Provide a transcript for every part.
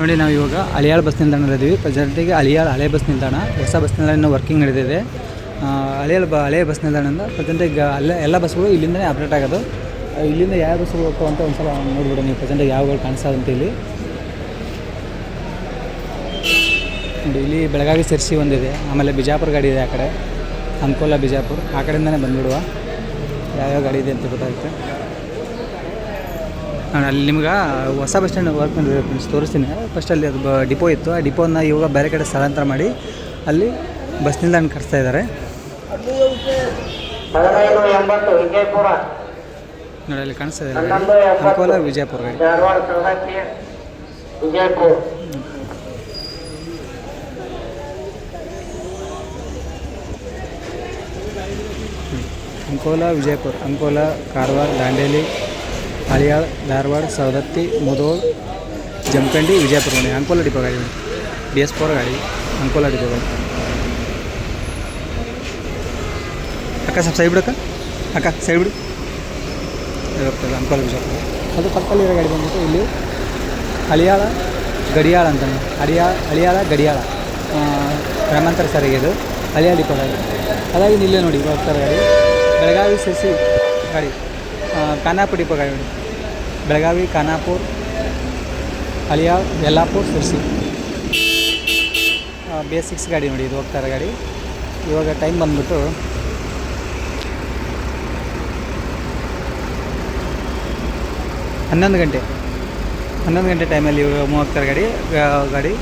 ನೋಡಿ ನಾವು ಇವಾಗ ಅಳಿಯಾಳ ಬಸ್ ನಿಲ್ದಾಣದಲ್ಲಿದ್ದೀವಿ ಪ್ರೆಸೆಂಟಿಗೆ ಅಳಿಯಾಳ ಹಳೆ ಬಸ್ ನಿಲ್ದಾಣ, ಹೊಸ ಬಸ್ ನಿಲ್ದಾಣ ಇನ್ನೂ ವರ್ಕಿಂಗ್ ನಡೆದಿದೆ. ಹಳೆಯ ಬ, ಹಳೆಯ ಬಸ್ ನಿಲ್ದಾಣದಿಂದ ಪ್ರೆಸೆಂಟಿಗೆ ಅಲ್ಲೇ ಎಲ್ಲ ಬಸ್ಗಳು ಇಲ್ಲಿಂದಲೇ ಅಪ್ಡೇಟ್ ಆಗೋದು. ಇಲ್ಲಿಂದ ಯಾವ ಬಸ್ಗಳು ಹೋಗ್ತಾವೆ ಅಂತ ಒಂದು ಸಲ ನೋಡ್ಬಿಡಿ ನೀವು. ಪ್ರೆಸೆಂಟಿಗೆ ಯಾವಗಳು ಕಾಣಿಸ್ತಾ ಅಂತ ಇಲ್ಲಿ. ನೋಡಿ, ಇಲ್ಲಿ ಬೆಳಗಾವಿ ಸಿರ್ಸಿ ಒಂದಿದೆ. ಆಮೇಲೆ ಬಿಜಾಪುರ ಗಾಡಿ ಇದೆ ಆ ಕಡೆ. ಅಂಕೋಲ, ಬಿಜಾಪುರ. ಆ ಕಡೆಯಿಂದನೇ ಬಂದ್ಬಿಡುವ. ಯಾವ್ಯಾವ ಗಾಡಿ ಇದೆ ಅಂತ ಗೊತ್ತಾಗುತ್ತೆ. ನಾನು ಅಲ್ಲಿ ನಿಮ್ಗೆ ಹೊಸ ಬಸ್ ಸ್ಟ್ಯಾಂಡ್ ವರ್ಕ್ ಮಾಡಿದ್ರೆ ಫ್ರೆಂಡ್ಸ್ ತೋರಿಸ್ತೀನಿ. ಫಸ್ಟ್ ಅಲ್ಲಿ ಅದು ಡಿಪೋ ಇತ್ತು. ಆ ಡಿಪೋನ ಇವಾಗ ಬೇರೆ ಕಡೆ ಸ್ಥಳಾಂತರ ಮಾಡಿ ಅಲ್ಲಿ ಬಸ್ ನಿಲ್ದಾಣ ಕಟ್ಸ್ತಾ ಇದ್ದಾರೆ ನೋಡಿ ಅಲ್ಲಿ ಕಾಣಿಸ್ತಾ ಇದೆ. ಅಂಕೋಲ ವಿಜಯಪುರ ಅಂಕೋಲ ವಿಜಯಪುರ. ಅಂಕೋಲ ಕಾರವಾರ ದಾಂಡೇಲಿ. ಹಳಿಯಾಳ ಧಾರವಾಡ, ಸವದತ್ತಿ, ಮುದೋಳ್, ಜಮಖಂಡಿ ವಿಜಯಪುರ ಗಾಡಿ ಅಂಕೋಲ ಡಿಪೋ ಗಾಡಿ ಬಿ ಎಸ್ ಫೋರ್ ಗಾಡಿ, ಅಂಕೋಲ ಡಿಪೋ ಗಾಡಿ. ಅಕ್ಕ, ಸ್ವಲ್ಪ ಸೈಬಿಡಕ್ಕ ಬಿಡಕ್ಕ ಅಕ್ಕ. ಸೈಬಿಡು ಬಿಡು. ಅಂಕೋಲ ವಿಜಯಪುರ ಅದು ಪಕ್ಕದಲ್ಲಿರೋ ಗಾಡಿ ಬಂದ್ಬಿಟ್ಟು ಇಲ್ಲಿ ಹಳಿಯಾಳ, ಗಡಿಯಾಳ ಅಂತ ಹಳಿಯಾ, ಹಳಿಯಾಳ, ಗಡಿಯಾಳ. ಗ್ರಾಮಾಂತರ ಸಾರಿಗೆ ಇದು. ಹಳಿಯಾಳ ಡಿಪೋ ಗಾಡಿ. ಅದಾಗಿ ಇಲ್ಲೇ ನೋಡಿ ಹೋಗ್ತಾರೆ ಗಾಡಿ. ಬೆಳಗಾವಿ ಸಸಿ ಗಾಡಿ. ಕಾನಾಪುಡಿ ಡಿಪೋ ಗಾಡಿ ನೋಡಿ. ಬೆಳಗಾವಿ, ಖಾನಾಪುರ್ ಅಲಿಯಾ ಯಲ್ಲಾಪುರ್ ಸಿರ್ಸಿ ಬಿ ಎಸ್ ಗಾಡಿ ನೋಡಿ, ಇದು ಹೋಗ್ತಾರೆ ಗಾಡಿ. ಇವಾಗ ಟೈಮ್ ಬಂದ್ಬಿಟ್ಟು ಹನ್ನೊಂದು ಗಂಟೆ. ಹನ್ನೊಂದು ಗಂಟೆ ಟೈಮಲ್ಲಿ ಮೂವ್ ಆಗ್ತಾರೆ ಗಾಡಿ. ಗಾಡಿ.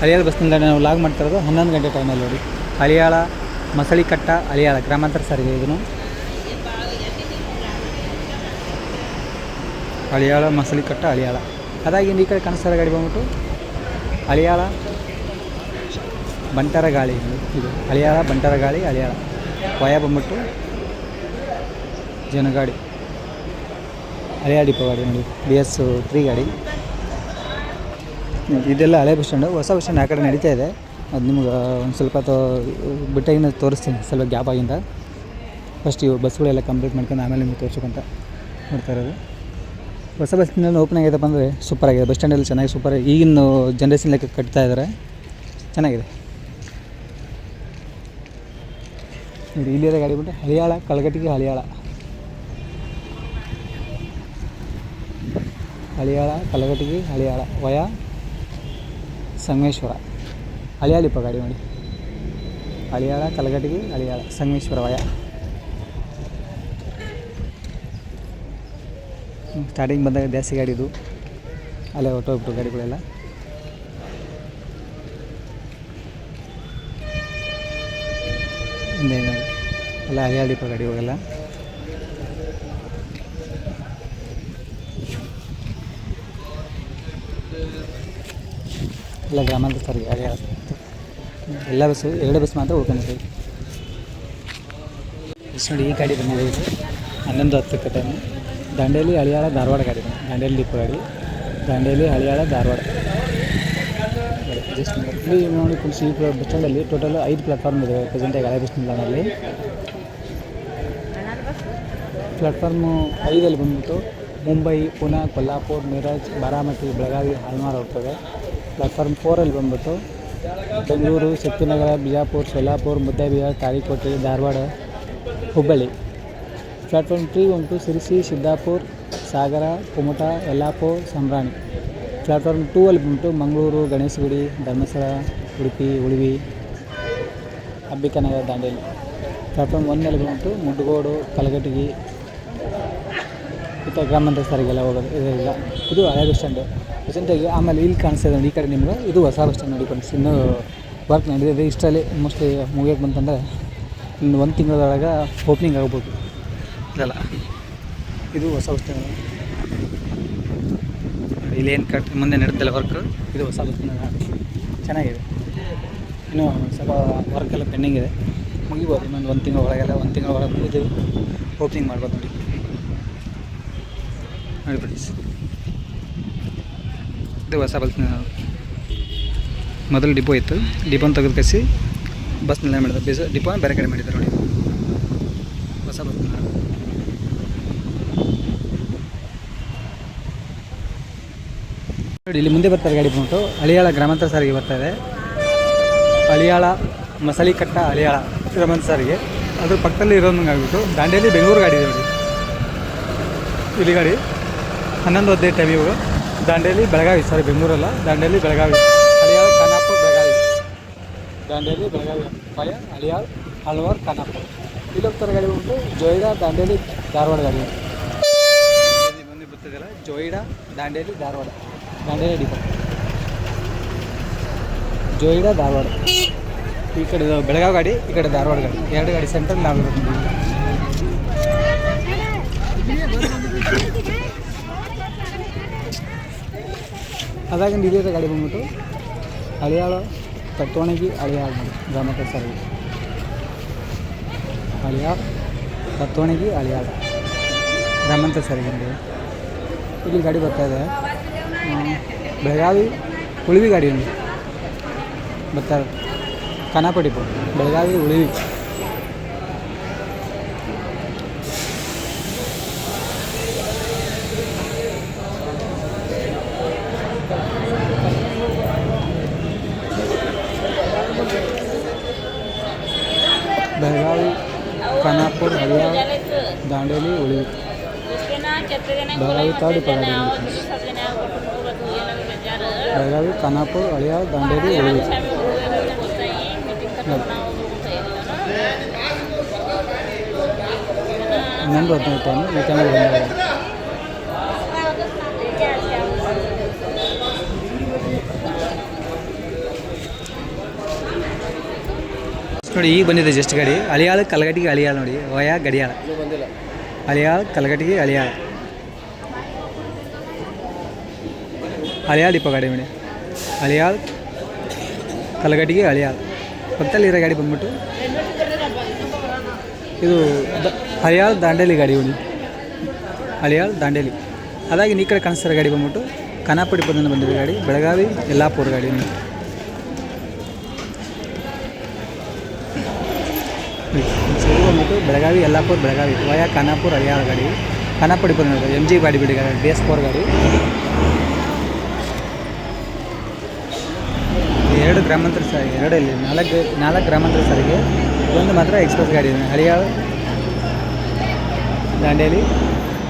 ಹಳಿಯಾಳ ಬಸ್ ನಿಲ್ದಾಣ ನಾವು ಲಾಗ್ ಮಾಡ್ತಾ ಇರೋದು ಹನ್ನೊಂದು ಗಂಟೆ ಟೈಮಲ್ಲಿ ನೋಡಿ. ಹಳಿಯಾಳ ಮಸಳಿಕಟ್ಟ ಹಳಿಯಾಳ ಗ್ರಾಮಾಂತರ ಸಾರಿಗೆ ಇದನ್ನು. ಹಳಿಯಾಳ ಮಸಳಿಕಟ್ಟ ಹಳಿಯಾಳ ಅದಾಗಿ ಈ ಕಡೆ ಕನಸರ ಗಾಡಿ ಬಂದ್ಬಿಟ್ಟು ಹಳಿಯಾಳ ಬಂಟರ ಗಾಳಿ. ಇದು ಹಳಿಯಾಳ ಬಂಟರ ಗಾಳಿ ಹಳಿಯಾಳ ವಯ ಬಂದ್ಬಿಟ್ಟು ಜನಗಾಡಿ. ಹಳೆಯ ಡಿಪೋ ಗಾಡಿ ನೋಡಿ. ಬಿ ಎಸ್ ತ್ರೀ ಗಾಡಿ. ಇದೆಲ್ಲ ಹಳೆ ಬಸ್ ಸ್ಟ್ಯಾಂಡು ಹೊಸ ಬಸ್ ಸ್ಟ್ಯಾಂಡ್ ಆ ಕಡೆ ನಡೀತಾ ಇದೆ. ಅದು ನಿಮ್ಗೆ ಒಂದು ಸ್ವಲ್ಪ ತೋ ಬಿಟ್ಟಾಗಿನ ತೋರಿಸ್ತೀನಿ. ಸ್ವಲ್ಪ ಗ್ಯಾಪ್ ಆಗಿಂದ. ಫಸ್ಟ್ ಇವು ಬಸ್ಗಳೆಲ್ಲ ಕಂಪ್ಲೀಟ್ ಮಾಡ್ಕೊಂಡು ಆಮೇಲೆ ನಿಮ್ಗೆ ತೋರಿಸ್ಕೊಂತ ನೋಡ್ತಾ ಇರೋದು. ಹೊಸ ಬಸ್ ಸ್ಟ್ಯಾಂಡಲ್ಲಿ ಓಪನ್ ಆಗಿದೆಪ್ಪ ಅಂದರೆ ಸೂಪರ್ ಆಗಿದೆ ಬಸ್ ಸ್ಟ್ಯಾಂಡಲ್ಲಿ ಚೆನ್ನಾಗಿ ಸೂಪರ್ ಈಗಿನ ಜನ್ರೇಷನ್ ಲೆಕ್ಕ ಕಟ್ತಾ ಇದ್ದಾರೆ. ಚೆನ್ನಾಗಿದೆ. ನೋಡಿ ಇಲ್ಲಿರೋ ಗಾಡಿ ಬಿಟ್ಟರೆ ಹಳಿಯಾಳ, ಕಳಗಟ್ಟಿಗೆ ಹಳಿಯಾಳ. ಹಳಿಯಾಳ ಕಲಗಟ್ಟಿಗೆ ಹಳಿಯಾಳ. ವಯ ಸಂಗಮೇಶ್ವರ. ಹಳಿಯಾಳಿಪ್ಪ ಗಾಡಿ ನೋಡಿ. ಹಳಿಯಾಳ ಕಲಗಟ್ಟಿಗೆ ಹಳಿಯಾಳ, ಸಂಗಮೇಶ್ವರ ವಯ. ಸ್ಟಾರ್ಟಿಂಗ್ ಬಂದಾಗ ಜಾಸ್ತಿ ಗಾಡಿ ಇದು ಅಲ್ಲೇ ಹೊಟ್ಟೋಗ್ಬಿಟ್ಟು ಗಾಡಿಗಳೆಲ್ಲ. ಹಿಂದೆ ಎಲ್ಲ ಹಳಿಯಾಳಿಪ್ಪ ಗಾಡಿ ಇವಾಗೆಲ್ಲ. ಎಲ್ಲ ಗ್ರಾಮಾಂತರ ಸರಿ ಅದೇ ಎಲ್ಲ ಬಸ್ಸು ಎರಡು ಬಸ್ ಮಾತ್ರ ಉಳ್ಕೊಂಡಿದ್ದೀವಿ. ನೋಡಿ ಈ ಗಾಡಿ ಬಂದಿದೆ. ಹನ್ನೊಂದು ಹತ್ತಕ್ಕೆ ಟೈಮು ದಾಂಡೇಲಿ, ಹಳಿಯಾಳ, ಧಾರವಾಡ ಗಾಡಿ ದಂಡೇಲಿ ಡಿಪೋ ಗಾಡಿ. ದಾಂಡೇಲಿ, ಹಳಿಯಾಳ, ಧಾರವಾಡ. ಜಸ್ಟ್ ಇಲ್ಲಿ ನೋಡಿ ಫುಲ್ ಸಿ ಬಸ್ ಸ್ಟ್ಯಾಂಡಲ್ಲಿ ಟೋಟಲ್ ಐದು ಪ್ಲಾಟ್ಫಾರ್ಮ್ ಇದೆ. ಪ್ರೆಸೆಂಟಾಗಿ ಹಳೆ ಬಸ್ ನಿಲ್ದಾಣದಲ್ಲಿ ಪ್ಲಾಟ್ಫಾರ್ಮು ಐದಲ್ಲಿ ಬಂದ್ಬಿಟ್ಟು ಮುಂಬೈ, ಪುಣೆ, ಕೊಲ್ಲಾಪುರ, ಮಿರಾಜ್, ಬಾರಾಮತಿ, ಬೆಳಗಾವಿ ಹಲ್ಮಾರ್ ಹೋಗ್ತದೆ. ಪ್ಲಾಟ್ಫಾರ್ಮ್ ಫೋರಲ್ಲಿ ಬಂದ್ಬಿಟ್ಟು ಬೆಂಗಳೂರು, ಶಕ್ತಿನಗರ, ಬಿಜಾಪುರ್ ಸೊಲ್ಲಾಪುರ್ ಮುದ್ದೇಬಿಹಾರ್ ತಾಳಿಕೋಟೆ ಧಾರವಾಡ, ಹುಬ್ಬಳ್ಳಿ. ಪ್ಲಾಟ್ಫಾರ್ಮ್ ತ್ರೀ ಉಂಟು ಸಿರಿಸಿ, ಸಿದ್ದಾಪುರ, ಸಾಗರ, ಕುಮಟ, ಯಲ್ಲಾಪುರ್, ಸಂಬ್ರಾಣಿ. ಪ್ಲಾಟ್ಫಾರ್ಮ್ ಟೂ ಅಲ್ಲಿ ಉಂಟು ಮಂಗಳೂರು, ಗಣೇಶಗುಡಿ, ಧರ್ಮಸ್ಥಳ, ಉಡುಪಿ, ಉಳಿವಿ, ಅಂಬಿಕಾನಗರ, ದಾಂಡೇಲಿ. ಪ್ಲಾಟ್ಫಾರ್ಮ್ ಒನ್ನಲ್ಲಿ ಉಂಟು ಮುಡ್ಗೋಡು ಕಲಗಟಗಿ ಮತ್ತು ಗ್ರಾಮಾಂತರ ಸಾರಿಗೆಲ್ಲ ಹೋಗೋದು, ಇದೆಲ್ಲ. ಇದು ಹಳೆ ಬಸ್ ಸ್ಟ್ಯಾಂಡು. ಆಮೇಲೆ ಇಲ್ಲಿ ಕಾಣಿಸ್ತಾ ಈ ಕಡೆ ನಿಮ್ಗೆ. ಇದು ಹೊಸ ಬಸ್ ಸ್ಟ್ಯಾಂಡ್ ನೋಡಿ ಇನ್ನೂ ವರ್ಕ್ ನಡೆದಿದೆ ಇಷ್ಟರಲ್ಲಿ ಮೋಸ್ಟ್ಲಿ ಮುಗಿಯೋಕೆ ಬಂತಂದರೆ ಇನ್ನು ಒಂದು ತಿಂಗಳೊಳಗೆ ಓಪನಿಂಗ್ ಆಗ್ಬೋದು. ಇದೆಲ್ಲ ಇದು ಹೊಸ ಬಸ್ ಇಲ್ಲೇನು ಕಟ್ ಮುಂದೆ ನಡೆದಿಲ್ಲ ವರ್ಕ್ ಇದು ಹೊಸ ಬಸ್ ಚೆನ್ನಾಗಿದೆ. ಇನ್ನೂ ಸ್ವಲ್ಪ ವರ್ಕ್ ಎಲ್ಲ ಪೆಂಡಿಂಗ್ ಇದೆ. ಮುಗಿಬೋದು ಇನ್ನೊಂದು ಒಂದು ತಿಂಗಳ ಒಳಗೆಲ್ಲ ಒಂದು ತಿಂಗಳ ಒಳಗೆ ಮುಗಿದು ಓಪನಿಂಗ್ ಮಾಡ್ಬೋದು ನೋಡಿ. ನೋಡಿ ಪ್ಲೀಸ್ ಇದು ಹೊಸ ಬಸ್ ಮೊದಲು ಡಿಪೋ ಇತ್ತು. ಡಿಪೋನ ತೆಗೆದು ಕಸಿ ಬಸ್ ನಿಲ್ದಾಣ ಮಾಡಿದ್ರು. ಬೇಸ ಡಿಪೋನ ಬೇರೆ ಕಡೆ ಮಾಡಿದ್ದಾರೆ ನೋಡಿ. ಹೊಸ ಬಸ್ ನಿಲ್ದಾಣ. ಇಲ್ಲಿ ಮುಂದೆ ಬರ್ತಾರೆ ಗಾಡಿ ಬಂದ್ಬಿಟ್ಟು. ಹಳಿಯಾಳ ಗ್ರಾಮಾಂತರ ಸಾರಿಗೆ ಬರ್ತಾ ಇದೆ. ಹಳಿಯಾಳ ಮಸಾಲಿಕಟ್ಟ ಹಳಿಯಾಳ ಗ್ರಾಮಾಂತರ ಸಾರಿಗೆ. ಅದ್ರ ಪಕ್ಕದಲ್ಲಿ ಇರೋದಂಗೆ ದಾಂಡೇಲಿ ಬೆಂಗಳೂರು ಗಾಡಿ ಇದೆ ಇಲ್ಲಿ ಗಾಡಿ ಹನ್ನೊಂದು ಹದಿನೈದು ಟೈಮ್ ಇವಾಗ. ದಾಂಡೇಲಿ ಬೆಳಗಾವಿ ಸಾರಿ ಬೆಂಗಳೂರಲ್ಲ. ದಾಂಡೇಲಿ, ಬೆಳಗಾವಿ. ಹಳಿಯಾಳ ಖಾನಾಪುರ, ಬೆಳಗಾವಿ. ದಾಂಡೇಲಿ, ಬೆಳಗಾವಿ. ಪಾಯ ಹಳಿಯಾಳ್ ಹಲವಾರು, ಖಾನಾಪುರ. ಇಲ್ಲಿ ಹೋಗ್ತಾರೆ ಗಾಡಿ ಉಂಟು ಜೋಯಿಡಾ, ದಾಂಡೇಲಿ, ಧಾರವಾಡ ಗಾಡಿ. ಮುಂದೆ ಬರ್ತಿದ್ದಲ್ಲ ಜೋಯಿಡಾ, ದಾಂಡೇಲಿ, ಧಾರವಾಡ. ದಾಂಡೇಲಿ ಡಿಪೋ ಜೋಯಿಡಾ ಧಾರವಾಡ. ಈ ಕಡೆ ಬೆಳಗಾವಿ ಗಾಡಿ, ಈ ಕಡೆ ಧಾರವಾಡ ಗಾಡಿ. ಎರಡು ಗಾಡಿ ಸೆಂಟ್ರಲ್ ನಾವು ಅದಾಗಿಂದ ಇದೇ ಗಾಡಿ ಬಂದ್ಬಿಟ್ಟು ಹಳಿಯಾಳು ತತ್ತೋಣಗಿ ಹಳಿಯಾಳು ಗ್ರಾಮಕ್ಕೆ ಸರ್ವಿಸ್ ಹಳಿಯಾಳ್ ತತ್ತೋಣಗಿ ಹಳಿಯಾಳು ಗ್ರಾಮಾಂತರ ಸಾರಿಗೆ ಇಲ್ಲಿ ಗಾಡಿ ಬರ್ತಾ ಇದೆ. ಬೆಳಗಾವಿ ಉಳಿವಿ ಗಾಡಿ ఉంది ಬರ್ತಾರೆ. ಖಾನಾಪಡಿಪು ಬೆಳಗಾವಿ ಉಳಿವಿ. ಬೆಳಗಾವಿ ಖಾನಾಪುರ ಹಳಿಯಾಳ ದಾಂಡೇಲಿ ಉಳಿವಿ. ಬೆಳಗಾವಿ ತಾಡಿ ಪಗಾಡಿ ಬೆಳಗಾವಿ ಖಾನಾಪುರ ಅಳಿಯಾ ದಾಂಡೇಲಿ ಉಳಿವಿ ಇನ್ನೊಂದು ಹದಿನೈದು ಟೈಮ್ ಈ ಟೈಮಲ್ಲಿ ನೋಡಿ ಈಗ ಬಂದಿದೆ ಜಸ್ಟ್ ಗಾಡಿ. ಅಳಿಯಾಳ ಕಲಗಟ್ಟಿಗೆ ಅಳಿಯಾಳ ನೋಡಿ ವಯ ಗಡಿಯಾಳ. ಅಳಿಯಾಳ ಕಲಗಟ್ಟಿಗೆ ಅಳಿಯಾಳ. ಅಳಿಯಾಳ ಇಪ್ಪ ಗಾಡಿ ಮೇಡಮ್. ಹಳಿಯಾಳ್ ಕಲಗಟ್ಟಿಗೆ ಹಳಿಯಾಳ್ ಪಕ್ಕದಲ್ಲಿ ಇರೋ ಗಾಡಿ ಬಂದ್ಬಿಟ್ಟು ಇದು ದ ಹಳಿಯಾಳ ದಾಂಡೇಲಿ ಗಾಡಿ ಇವನಿ ಹಳಿಯಾಳ್ ದಾಂಡೇಲಿ. ಅದಾಗಿ ಈ ಕಡೆ ಕಾಣಿಸ್ತಿರೋ ಗಾಡಿ ಬಂದ್ಬಿಟ್ಟು ಕನಾಪಡಿ ಡಿಪೋದಿಂದ ಬಂದಿರೋ ಗಾಡಿ, ಬೆಳಗಾವಿ ಯಲ್ಲಾಪುರ ಗಾಡಿ ಮೇಡಮ್. ಬಂದ್ಬಿಟ್ಟು ಬೆಳಗಾವಿ, ಯಲ್ಲಾಪುರ, ಬೆಳಗಾವಿ, ವಯಾ ಖಾನಾಪುರ ಹಳಿಯಾಳ ಗಾಡಿ ಖಾನಾಪುರ ಡಿಪೋ ಎಂ ಜಿ ಗಾಡಿ ಬಿಡಿ ಗಾಡಿ ಫೋರ್ ಗಾಡಿ. ಎರಡು ಗ್ರಾಮಾಂತರ ಸಾರಿಗೆ ಎರಡು ಇಲ್ಲಿ ನಾಲ್ಕು ನಾಲ್ಕು ಗ್ರಾಮಾಂತರ ಸಾರಿಗೆ, ಒಂದು ಮಾತ್ರ ಎಕ್ಸ್ಪ್ರೆಸ್ ಗಾಡಿ ಇದೆ. ಹಳಿಯಾಳ, ದಾಂಡೇಲಿ,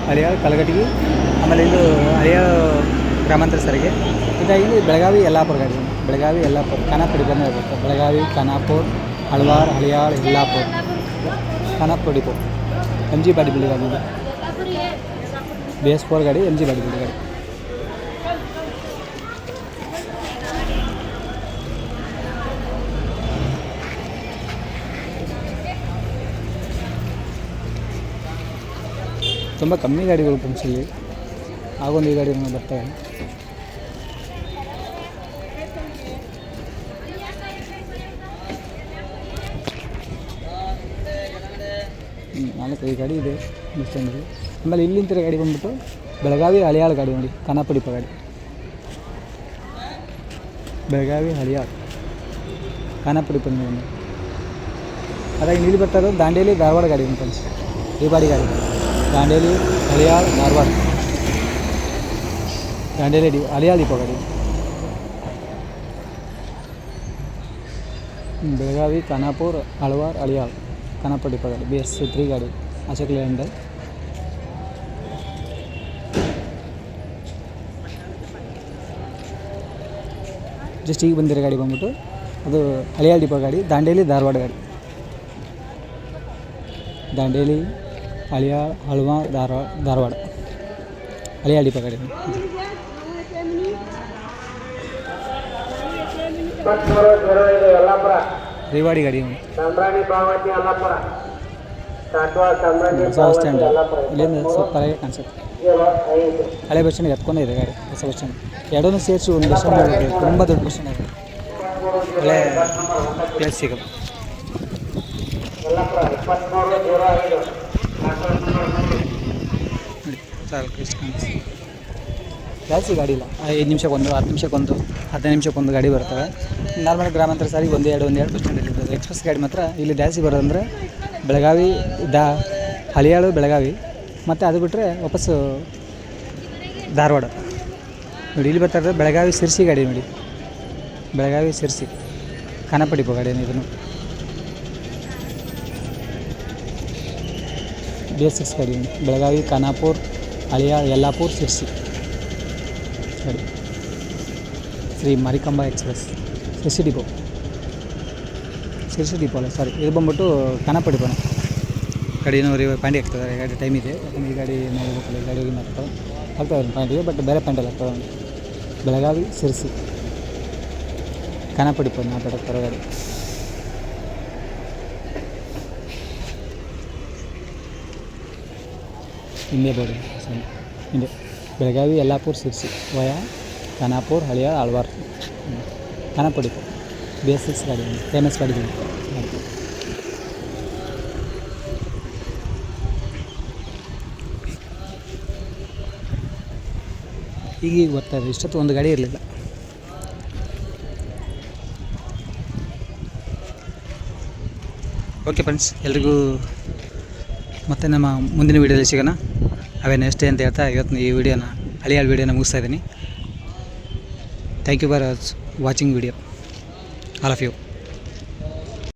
ಹಳಿಯಾಳ ಕಲಗಟಗಿ ಆಮೇಲೆ ಇದು ಹಳಿಯಾಳ ಗ್ರಾಮಾಂತರ ಸಾರಿಗೆ. ಇದಾಗಿ ಬೆಳಗಾವಿ, ಯಲ್ಲಾಪುರ ಗಾಡಿ. ಬೆಳಗಾವಿ, ಯಲ್ಲಾಪುರ, ಖಾನಾಪುರ ಡಿಪೋನೇ ಇರುತ್ತೆ. Belagavi, Khanapur, ಹಳ್ವಾರ್, Haliyal, Yellapur. Khanapur depot. M G body ಬಿಲ್ಡಿ ಗಾಡಿ ಬೇಸ್ ಬಿ ಎಸ್ ಫೋರ್ ಗಾಡಿ ಎಂ ಜಿ ಬಾಡಿ ಗಾಡಿ ತುಂಬ ಕಮ್ಮಿ ಗಾಡಿಗಳು ಪಂಪ್ಸಲ್ಲಿ ಆಗೊಂದು ಈ ಗಾಡಿ ಬರ್ತವೆ ನಾಲ್ಕು ನಾಲ್ಕೈದು ಗಾಡಿ ಇದೆ, ಬಸ್ ಸ್ಟ್ಯಾಂಡಲ್ಲಿ ಆಮೇಲೆ ಇಲ್ಲಿಂತಿರೋ ಗಾಡಿ ಬಂದ್ಬಿಟ್ಟು ಬೆಳಗಾವಿ ಹಳಿಯಾಳ ಗಾಡಿ ನೋಡಿ ಖಾನಾಪುಡಿಪ ಗಾಡಿ. ಬೆಳಗಾವಿ ಹಳಿಯಾಳ. ಖಾನಾಪುಡಿಪ ನೋಡಿ. ಅದಾಗಿ ಇಲ್ಲಿ ಬರ್ತಾ ಇರೋದು ದಾಂಡೇಲಿ, ಧಾರವಾಡ ಗಾಡಿ ಅಂತ ಈ ಬಾಡಿ ಗಾಡಿ. ದಾಂಡೇಲಿ ಅಳಿಯಾಳ್ ಧಾರವಾಡ ದಾಂಡೇಲಿ ಡಿ ಅಳಿಯಾಳ್ ದೀಪ ಗಾಡಿ ಹ್ಮ್, ಬೆಳಗಾವಿ ಖಾನಾಪುರ ಹಳವಾರ್ ಅಳಿಯಾಳ್ ಖಾನಾಪುರ ದೀಪ ಗಾಡಿ ಬಿ ಎಸ್ ತ್ರೀ ಗಾಡಿ ಅಶೋಕ್ ಲ್ಯಾಂಡ್ ಜಸ್ಟ್ ಈಗ ಬಂದಿರೋ ಗಾಡಿ ಬಂದ್ಬಿಟ್ಟು ಅದು ಹಳೆಯ ಡಿಪೋ ಗಾಡಿ ದಾಂಡೇಲಿ ಧಾರವಾಡ ಗಾಡಿ. ದಾಂಡೇಲಿ ಹಳಿಯಾಳ್ ಹಳವಾ ಧಾರವಾಡ. ಧಾರವಾಡ ಹಳಿಯಾಳ್ ಡಿಪೋ ಗಾಡಿ ಇಪ್ಪತ್ಮೂರು ಜೀರೋ ಐದು ಯಲ್ಲಾಪುರ ರೇವಾಡಿ ಗಾಡಿ ಹೊಸ ಬಸ್ ಸ್ಟ್ಯಾಂಡ್. ಇಲ್ಲಿಂದ ಸ್ವಲ್ಪ ತಲೆಗೆ ಕಾಣಿಸುತ್ತೆ. ಹಳೆ ಬಸ್ ಸ್ಟ್ಯಾಂಡ್ ಎತ್ಕೊಂಡೇ ಇದೆ ಗಾಡಿ ಹೊಸ ಬಸ್ ಸ್ಟ್ಯಾಂಡ್. ಎರಡನ್ನೂ ಸೇರಿಸಿ ಒಂದು ಬಸ್ ಸ್ಟ್ಯಾಂಡ್ ತುಂಬ ದೊಡ್ಡ ಬಸ್ ಸ್ಟ್ಯಾಂಡ್ ಆಗಿದೆ ಒಳ್ಳೆ ಪ್ಲೇಸ್ ಸಿಗುತ್ತೆ ಜಾಸ್ತಿ ಗಾಡಿ ಇಲ್ಲ. ಐದು ನಿಮಿಷಕ್ಕೊಂದು, ಹತ್ತು ನಿಮಿಷಕ್ಕೊಂದು, ಹದಿನೈದು ನಿಮಿಷಕ್ಕೊಂದು ಗಾಡಿ ಬರ್ತವೆ. ನಾರ್ಮಲ್ ಗ್ರಾಮಾಂತರ ಸಾರಿ ಒಂದು ಎರಡು ಒಂದು ಎರಡು ಬಸ್ ಇರ್ತದೆ. ಎಕ್ಸ್ಪ್ರೆಸ್ ಗಾಡಿ ಮಾತ್ರ ಇಲ್ಲಿ ಜಾಸ್ತಿ ಬರೋದಂದ್ರೆ ಬೆಳಗಾವಿ, ದಾ, ಹಳಿಯಾಳು, ಬೆಳಗಾವಿ. ಮತ್ತು ಅದು ಬಿಟ್ಟರೆ ವಾಪಸ್ಸು ಧಾರವಾಡ. ನೋಡಿ, ಇಲ್ಲಿ ಬರ್ತಾ ಬೆಳಗಾವಿ ಸಿರ್ಸಿ ಗಾಡಿ ನೋಡಿ. ಬೆಳಗಾವಿ ಸಿರ್ಸಿ ಖಾನಾಪಡಿಪೋ ಗಾಡಿ ಇದನ್ನು ಬಿ ಎಸ್ ಸಿಕ್ಸ್ ಗಾಡಿ ನೋಡಿ ಬೆಳಗಾವಿ, ಖಾನಾಪುರ್ ಹಳಿಯಾಳ ಯಲ್ಲಾಪುರ್ ಸಿರ್ಸಿ ಸರಿ. Shri Marikamba express. Sirsi depot. Sirsi depot ಅಲ್ಲ ಸಾರಿ ಇದು ಬಂದ್ಬಿಟ್ಟು ಖಾನಾಪಡಿಪೋಣ ಗಾಡಿ ಏನೋ ರೀ ಪಾಂಡಿ ಆಗ್ತದೆ ಗಾಡಿ ಟೈಮ್ ಇದೆ. ಯಾಕಂದ್ರೆ ಈ ಗಾಡಿ ನೋಡಬೇಕಲ್ಲ ಈ ಗಾಡಿ ಮಾಡ್ತಾರೆ ಆಗ್ತದೆ ಪಾಯಿಂಟಿಗೆ ಬಟ್ ಬೇರೆ ಪಾಯಿಂಟಲ್ಲಿ ಆಗ್ತದೆ ಬೆಳಗಾವಿ ಸಿರ್ಸಿ ಖಾನಾಪಡಿಪೋ ಮಾತಾಡಕ್ಕೆ ಗಾಡಿ. ಹಿಂದೆ ಬೇಡಿ ಹಿಂದೆ. ಬೆಳಗಾವಿ, ಯಲ್ಲಾಪುರ ಸಿರ್ಸಿ ವಯ, ಖಾನಾಪುರ್, ಹಳಿಯ, ಆಳ್ವಾರ್. ಖಾನಾಪುಡಿ. ಬೇಸಿಕ್ಸ್ ಗಾಡಿ. ಫೇಮಸ್ ಗಾಡಿ ಈಗ ಈಗೀಗ ಬರ್ತಾ ಇದೆ ಇಷ್ಟೊತ್ತು ಒಂದು ಗಾಡಿ ಇರಲಿಲ್ಲ. ಓಕೆ ಫ್ರೆಂಡ್ಸ್ ಎಲ್ರಿಗೂ ಮತ್ತೆ ನಮ್ಮ ಮುಂದಿನ ವೀಡಿಯೋದಲ್ಲಿ ಸಿಗೋಣ. ಅವೇ ನೆಕ್ಸ್ಟ್ ಡೇ ಅಂತ ಹೇಳ್ತಾ ಇವತ್ತು ಈ ವಿಡಿಯೋನ ಹಳೆಯ ವೀಡಿಯೋನ ಮುಗಿಸ್ತಾ ಇದ್ದೀನಿ. Thank you for watching video all of you